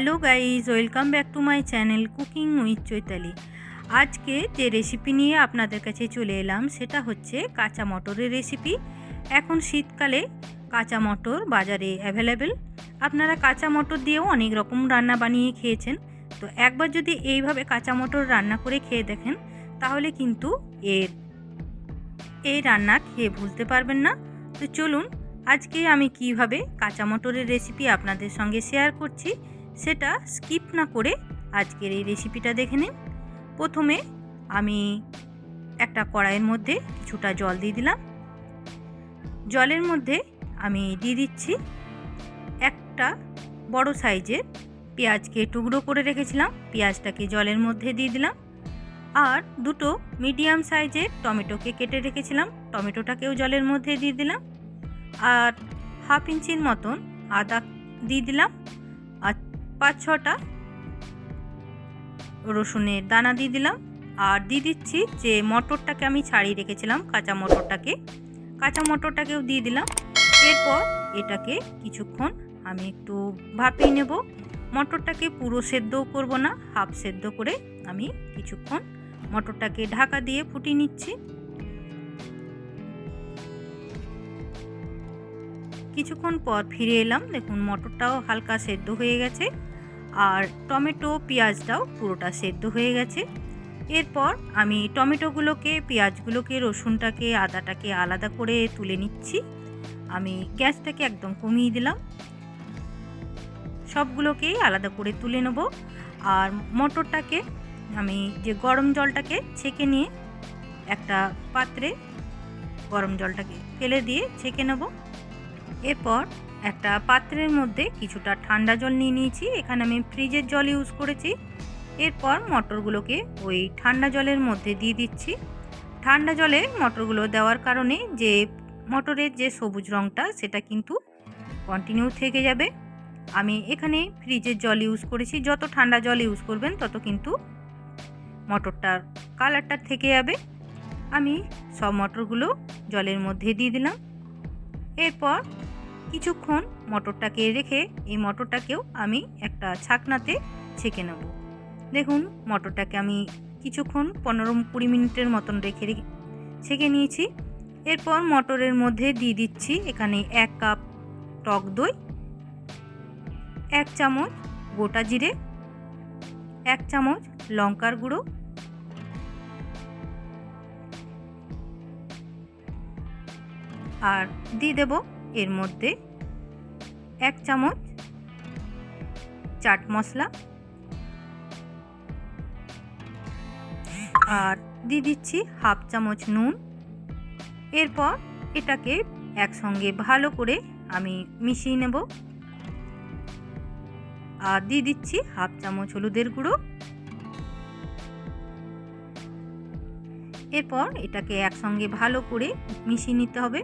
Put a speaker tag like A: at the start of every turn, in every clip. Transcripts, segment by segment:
A: Hello guys, welcome back to my channel cooking with Chaitali. আজকে যে recipe নিয়ে আপনাদের কাছে চলে এলাম, সেটা হচ্ছে কাঁচা মটরের রেসিপি এখন শীতকালে কাঁচা মটর বাজারে অ্যাভেলেবেল আপনারা কাঁচা মটর দিয়েও অনেক রকম রান্না বানিয়ে খেয়েছেন। তো একবার যদি এইভাবে কাঁচা মটর রান্না করে খেয়ে দেখেন, তাহলে কিন্তু এর, এই রান্না খেয়ে ভুলতে পারবেন না। তো চলুন, আজকে আমি কীভাবে কাঁচা মটরের রেসিপি আপনাদের সঙ্গে শেয়ার করছি। সেটা স্কিপ না করে আজকের এই রেসিপিটা দেখে নিন। প্রথমে আমি একটা কড়াইয়ের মধ্যে কিছুটা জল দিয়ে দিলাম। জলের মধ্যে আমি দিয়ে দিচ্ছি একটা বড় সাইজের পেঁয়াজকে টুকরো করে রেখেছিলাম। পেঁয়াজটাকে জলের মধ্যে দিয়ে দিলাম। আর দুটো মিডিয়াম সাইজের টমেটোকে কেটে রেখেছিলাম। টমেটোটাকেও জলের মধ্যে দিয়ে দিলাম। আর হাফ ইঞ্চির মতন আদা দিয়ে দিলাম। পাঁচ ছটা রসুনের দানা দিয়ে দিলাম। আর দিয়ে দিচ্ছি যে মটরটাকে আমি ছাড়িয়ে রেখেছিলাম কাঁচা মটরটাকে। কাঁচা মটরটাকেও দিয়ে দিলাম। এরপর এটাকে কিছুক্ষণ আমি একটু ভাপিয়ে নেব। মটরটাকে পুরো সেদ্ধও করব না, হাফ সেদ্ধ করে আমি কিছুক্ষণ মটরটাকে ঢাকা দিয়ে ফুটিয়ে নিচ্ছি। কিছুক্ষণ পর ফিরে এলাম। দেখুন, মটরটাও হালকা সেদ্ধ হয়ে গেছে। আর টমেটো পেঁয়াজটাও পুরোটা সেদ্ধ হয়ে গেছে। এরপর আমি টমেটোগুলোকে, পেঁয়াজগুলোকে, রসুনটাকে, আদাটাকে আলাদা করে তুলে নিচ্ছি। আমি গ্যাসটাকে একদম কমিয়ে দিলাম। সবগুলোকেই আলাদা করে তুলে নেব। আর মটরটাকে, আমি যে গরম জলটাকে ছেঁকে নিয়ে একটা পাত্রে গরম জলটাকে ফেলে দিয়ে ছেঁকে নেব। এরপর একটা পাত্রের মধ্যে কিছুটা ঠান্ডা জল নিয়ে নিয়েছি। এখানে আমি ফ্রিজের জল ইউজ করেছি। এরপর মটরগুলোকে ওই ঠান্ডা জলের মধ্যে দিয়ে দিচ্ছি। ঠান্ডা জলে মটরগুলো দেওয়ার কারণে যে মটরের যে সবুজ রঙটা সেটা কিন্তু কন্টিনিউ থেকে যাবে। আমি এখানে ফ্রিজের জল ইউজ করেছি। যত ঠান্ডা জল ইউজ করবেন, তত কিন্তু মটরটার কালারটা থেকে যাবে। আমি সব মটরগুলো জলের মধ্যে দিয়ে দিলাম। এরপর কিছুক্ষণ মটরটাকে রেখে এই মটরটাকেও আমি একটা ছাকনাতে ছেঁকে নেব। দেখুন, মটরটাকে আমি কিছুক্ষণ পনেরো কুড়ি মিনিটের মতন রেখে ছেঁকে নিয়েছি। এরপর মটরের মধ্যে দিয়ে দিচ্ছি এখানে এক কাপ টক দই, এক চামচ গোটা জিরে, এক চামচ লঙ্কার গুঁড়ো, আর দিয়ে দেব এর মধ্যে এক চামচ চাট মশলা আর দিয়ে দিচ্ছি হাফ চামচ নুন। এরপর এটাকে একসঙ্গে ভালো করে আমি মিশিয়ে নেব। আর দিয়ে দিচ্ছি হাফ চামচ হলুদের গুঁড়ো। এরপর এটাকে একসঙ্গে ভালো করে মিশিয়ে নিতে হবে।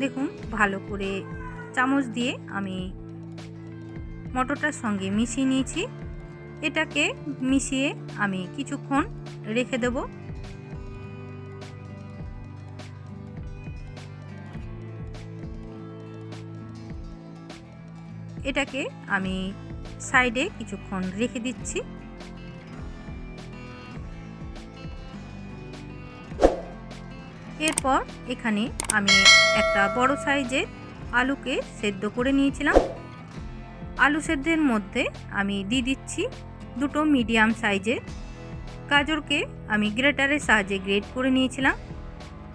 A: দেখুন, ভালো করে চামচ দিয়ে আমি মটরটার সঙ্গে মিশিয়ে নিয়েছি। এটাকে মিশিয়ে আমি কিছুক্ষণ রেখে দেব। এটাকে আমি সাইডে কিছুক্ষণ রেখে দিচ্ছি। এরপর এখানে আমি একটা বড় সাইজের আলুকে সেদ্ধ করে নিয়েছিলাম। আলু সেদ্ধের মধ্যে আমি দিয়ে দিচ্ছি দুটো মিডিয়াম সাইজের গাজরকে আমি গ্রেটারের সাহায্যে গ্রেট করে নিয়েছিলাম।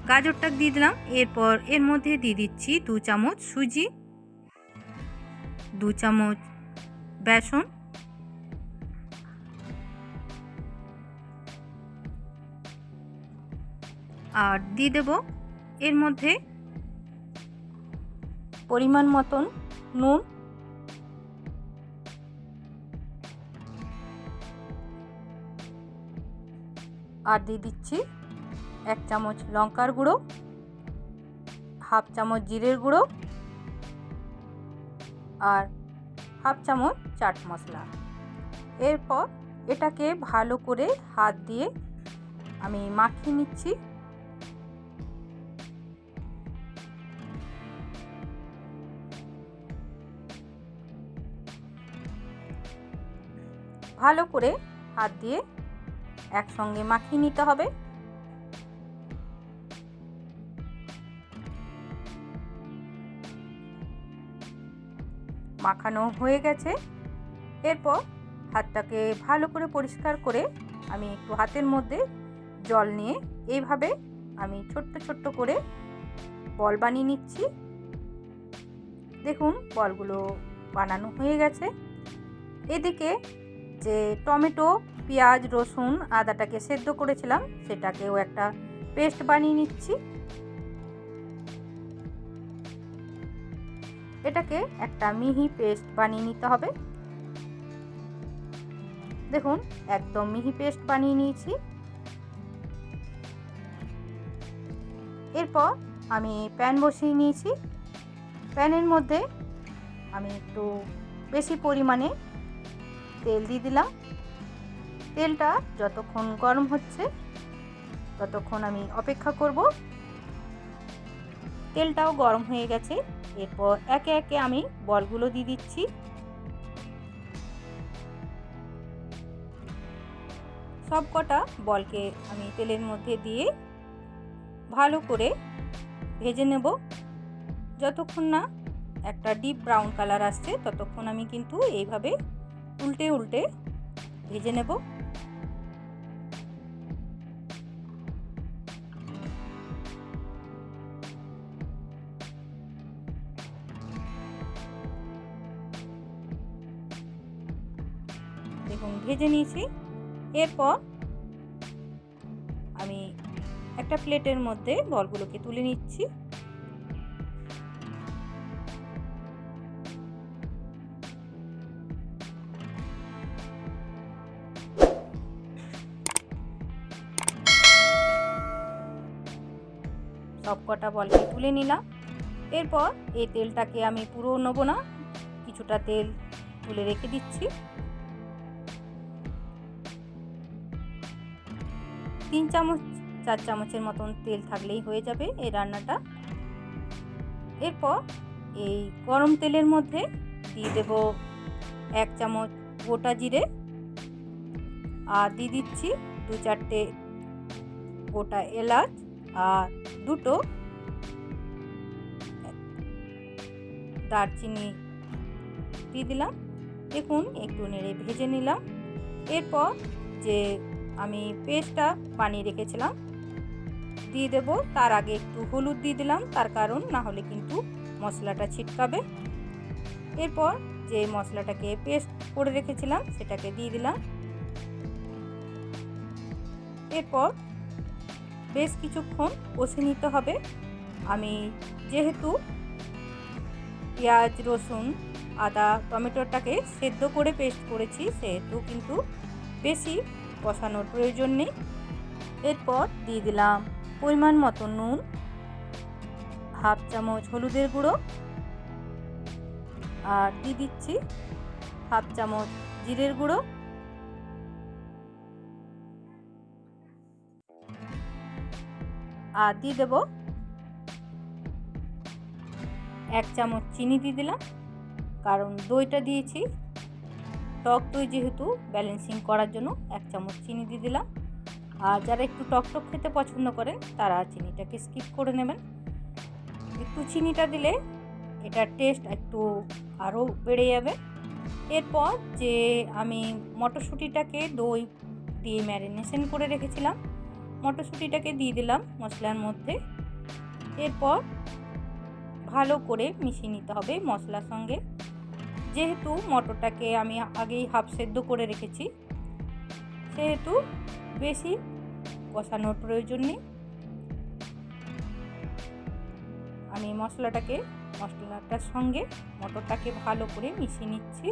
A: গাজরটা দিয়ে দিলাম, এরপর এর মধ্যে দিয়ে দিচ্ছি দু চামচ সুজি, দু চামচ বেসন আর দিয়ে দেব এর মধ্যে পরিমাণ মতন নুন। আর দিয়ে দিচ্ছি এক চামচ লঙ্কার গুঁড়ো, হাফ চামচ জিরের গুঁড়ো আর হাফ চামচ চাট মশলা। এরপর এটাকে ভালো করে হাত দিয়ে আমি মাখিয়ে নিচ্ছি। ভালো করে হাত দিয়ে একসঙ্গে মাখিয়ে নিতে হবে। মাখানো হয়ে গেছে। এরপর হাতটাকে ভালো করে পরিষ্কার করে আমি একটু হাতের মধ্যে জল নিয়ে এইভাবে আমি ছোট্ট ছোট্ট করে বল বানিয়ে নিচ্ছি। দেখুন, বলগুলো বানানো হয়ে গেছে। এদিকে যে টমেটো, পেঁয়াজ, রসুন আদাটাকে সেদ্ধ করেছিলাম, সেটাকেও একটা পেস্ট বানিয়ে নিচ্ছি। এটাকে একটা মিহি পেস্ট বানিয়ে নিতে হবে। দেখুন, একদম মিহি পেস্ট বানিয়ে নিয়েছি। এরপর আমি প্যান বসিয়ে নিয়েছি। প্যানের মধ্যে আমি একটু বেশি পরিমাণে তেল দিয়ে দিলাম। তেলটা যতক্ষণ গরম হচ্ছে, ততক্ষণ আমি অপেক্ষা করব। তেলটাও গরম হয়ে গেছে। এরপর একে একে আমি বলগুলো দিয়ে দিচ্ছি। সব কটা বলকে আমি তেলের মধ্যে দিয়ে ভালো করে ভেজে নেব। যতক্ষণ না একটা ডিপ ব্রাউন কালার আসছে, ততক্ষণ আমি কিন্তু এইভাবে উল্টে উল্টে ভেজে নেব। দেখুন, ভেজে নিয়েছি। এরপর আমি একটা প্লেটের মধ্যে বলগুলোকে তুলে নিচ্ছি। সব কটা বলকে তুলে নিলাম। এরপর এই তেলটাকে আমি পুরো নেব না, কিছুটা তেল তুলে রেখে দিচ্ছি। তিন চামচ, চার চামচের মতন তেল থাকলেই হয়ে যাবে এই রান্নাটা। এরপর এই গরম তেলের মধ্যে দিয়ে দেব এক চামচ গোটা জিরে আর দিয়ে দিচ্ছি দু চারটে গোটা এলাচ। আর দুটো দারচিনি দিয়ে দিলাম। দেখুন, একটু নেড়ে ভেজে নিলাম। এরপর যে আমি পেস্টটা বানিয়ে রেখেছিলাম, দিয়ে দেব। তার আগে একটু হলুদ দিয়ে দিলাম। তার কারণ না হলে কিন্তু মশলাটা ছিটকাবে। এরপর যে মশলাটাকে পেস্ট করে রেখেছিলাম, সেটাকে দিয়ে দিলাম। এরপর বেশ কিছুক্ষণ কষে নিতে হবে। আমি যেহেতু পেঁয়াজ, রসুন, আদা, টমেটোটাকে সেদ্ধ করে পেস্ট করেছি, সেহেতু কিন্তু বেশি কষানোর প্রয়োজন নেই। এরপর দিয়ে দিলাম পরিমাণ মতো নুন, হাফ চামচ হলুদের গুঁড়ো আর দিয়ে দিচ্ছি হাফ চামচ জিরের গুঁড়ো। আর দিয়ে দেব। এক চামচ চিনি দিয়ে দিলাম, কারণ দইটা দিয়েছি। টক দই যেহেতু ব্যালেন্সিং করার জন্য এক চামচ চিনি দিয়ে দিলাম। আর যারা একটু টক টক খেতে পছন্দ করেন, তারা চিনিটাকে স্কিপ করে নেবেন। একটু চিনিটা দিলে এটার টেস্ট একটু আরও বেড়ে যাবে। এরপর যে আমি মটরশুঁটিটাকে দই দিয়ে ম্যারিনেশন করে রেখেছিলাম মটরশুঁটিটাকে দিয়ে দিলাম মশলার মধ্যে। এরপর ভালো করে মিশিয়ে নিতে হবে মশলার সঙ্গে। যেহেতু মটরটাকে আমি আগেই হাফ সেদ্ধ করে রেখেছি, সেহেতু বেশি কষানোর প্রয়োজন নেই। আমি মশলাটাকে, মশলাটার সঙ্গে মটরটাকে ভালো করে মিশিয়ে নিচ্ছি।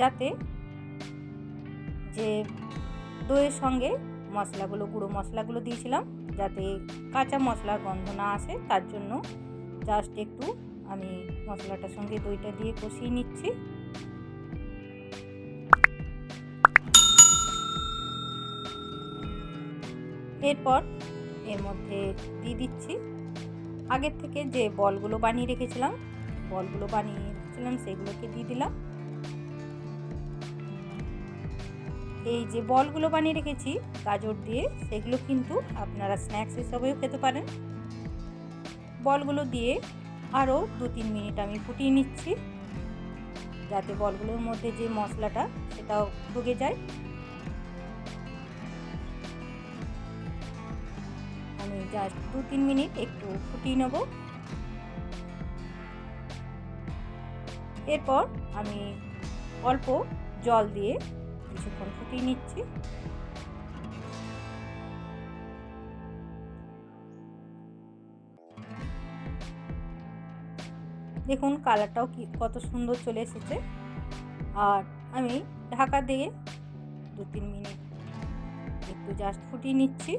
A: যাতে যে দইয়ের সঙ্গে মশলাগুলো, গুঁড়ো মশলাগুলো দিয়েছিলাম, যাতে কাঁচা মশলার গন্ধ না আসে। তার জন্য জাস্ট একটু আমি মশলাটার সঙ্গে দইটা দিয়ে কষিয়ে নিচ্ছি। এরপর এর মধ্যে দিয়ে দিচ্ছি। আগের থেকে যে বলগুলো বানিয়ে রেখেছিলাম, বলগুলো বানিয়ে রেখেছিলাম, সেগুলোকে দিয়ে দিলাম। এই যে বলগুলো বানিয়ে রেখেছি, গাজর দিয়ে, সেগুলো কিন্তু আপনারা স্ন্যাক্স হিসাবেও খেতে পারেন। বলগুলো দিয়ে আরও দু তিন মিনিট আমি ফুটিয়ে নিচ্ছি, যাতে বলগুলোর মধ্যে যে মশলাটা, সেটাও ঢুকে যায়। আমি জাস্ট দু তিন মিনিট একটু ফুটিয়ে নেব। এরপর আমি অল্প জল দিয়ে কিছুক্ষণ ফুটিয়ে নিচ্ছি। দেখুন কালারটাও কি কত সুন্দর চলে এসেছে। আর আমি ঢাকা দিয়ে দু তিন মিনিট একটু জাস্ট ফুটিয়ে নিচ্ছি।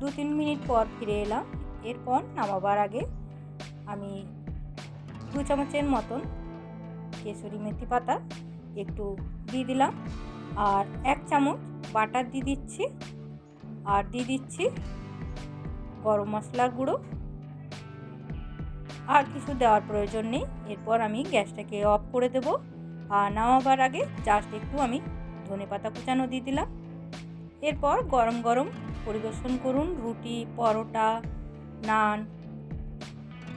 A: দু তিন মিনিট পর ফিরে এলাম। এরপর নামাবার আগে আমি দু চামচের মতন কেশরি মেথি পাতা একটু দিয়ে দিলাম। আর এক চামচ বাটার দিয়ে দিচ্ছি। আর দিয়ে দিচ্ছি গরম মশলার গুঁড়ো। আর কিছু দেওয়ার প্রয়োজন নেই। এরপর আমি গ্যাসটাকে অফ করে দেব। আর নামাবার আগে জাস্ট একটু আমি ধনে পাতা কুচানো দিয়ে দিলাম। এরপর গরম গরম পরিবেশন করুন। রুটি, পরোটা, নান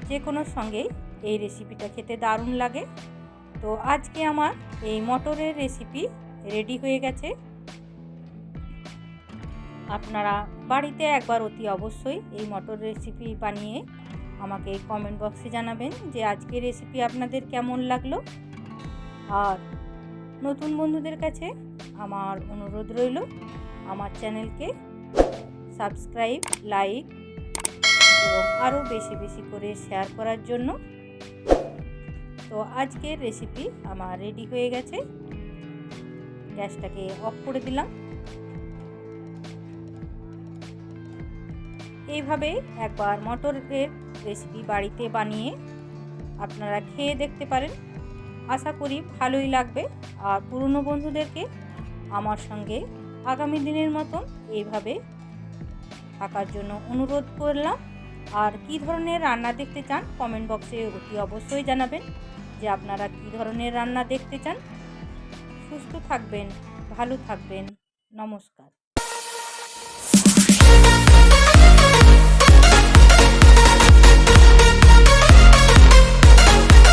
A: যে কোনো সঙ্গেই এই রেসিপিটা খেতে দারুণ লাগে। তো আজকে আমার এই মটরের রেসিপি রেডি হয়ে গেছে। আপনারা বাড়িতে একবার অতি অবশ্যই এই মটর রেসিপি বানিয়ে আমাকে কমেন্ট বক্সে জানাবেন যে আজকের রেসিপি আপনাদের কেমন লাগল। আর নতুন বন্ধুদের কাছে আমার অনুরোধ রইল, আমার চ্যানেলকে সাবস্ক্রাইব লাইক এবং আরও বেশি বেশি করে শেয়ার করার জন্য। তো আজকের রেসিপি আমার রেডি হয়ে গেছে। গ্যাসটাকে অফ করে দিলাম। এইভাবে একবার মটরের রেসিপি বাড়িতে বানিয়ে আপনারা খেয়ে দেখতে পারেন। আশা করি ভালোই লাগবে। আর পুরনো বন্ধুদেরকে আমার সঙ্গে আগামী দিনের মতন এইভাবে থাকার জন্য অনুরোধ করলাম। আর কি ধরনের রান্না দেখতে চান কমেন্ট বক্সে অতি অবশ্যই জানাবেন। যে আপনারা কি ধরনের রান্না দেখতে চান সুস্থ থাকবেন ভালো থাকবেন। নমস্কার।